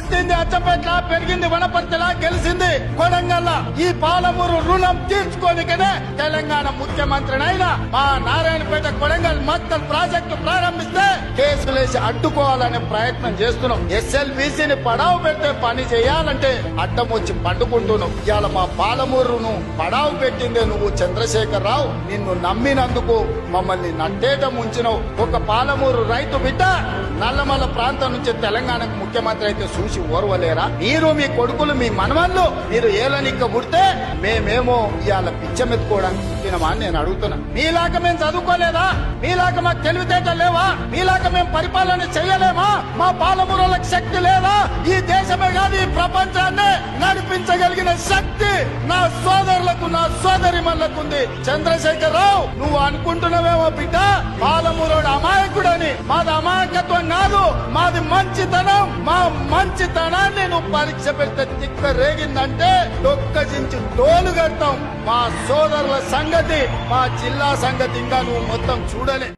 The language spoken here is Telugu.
పుట్టింది అచ్చంపేట్ల పెరిగింది వనపర్తిలా గెలిచింది కొడంగల్ ఈ పాలమూరు రుణం తీర్చుకోనికనే తెలంగాణ ముఖ్యమంత్రినైనా మా నారాయణపేట కొడంగల్ మత్తల్ ప్రాజెక్టు ప్రారంభ చేసి అడ్డుకోవాలనే ప్రయత్నం చేస్తున్నాం. ఎస్ఎల్బీసీని పడావు పెట్టే పని చేయాలంటే అడ్డం వచ్చి పండుకుంటున్నాం. ఇవాళ మా పాలమూరును పడావు పెట్టిందే నువ్వు చంద్రశేఖర్ రావు నిన్ను నమ్మినందుకు మమ్మల్ని నట్టేట ముంచినవు. ఒక పాలమూరు రైతు బిడ్డ నల్లమల్ల ప్రాంతం నుంచి తెలంగాణకు ముఖ్యమంత్రి అయితే చూసి ఓర్వలేరా? మీరు మీ కొడుకులు మీ మనవాళ్ళు మీరు ఏలనిక్క పుడితే మేమేమో ఇవాళ పిచ్చమెత్తుకోవడానికి తినమా అని నేను అడుగుతున్నా. మీలాగా మేము చదువుకోలేదా? మీలాగా మాకు తెలివితేటలు లేవా? మీలాగా మేము పరిపాలన చేయలేమా? మా పాలమూరులకు శక్తి లేదా? ఈ దేశమే కాదు ఈ ప్రపంచాన్ని నడిపించగలిగిన శక్తి నా సోదరులకు నా సోదరి ఉంది చంద్రశేఖర్ రావు నువ్వు అనుకుంటున్నావేమో బిడ్డ? పాలమూరుడు అమాయకుడని. మాది అమాయకత్వం కాదు మాది మంచితనం. మా మంచితనాన్ని నువ్వు పరీక్ష పెడితే తిక్క రేగిందంటే డొక్కజించి తోలు కడతాం. మా సోదరుల సంగతి మా జిల్లా సంగతి ఇంకా నువ్వు మొత్తం చూడలే.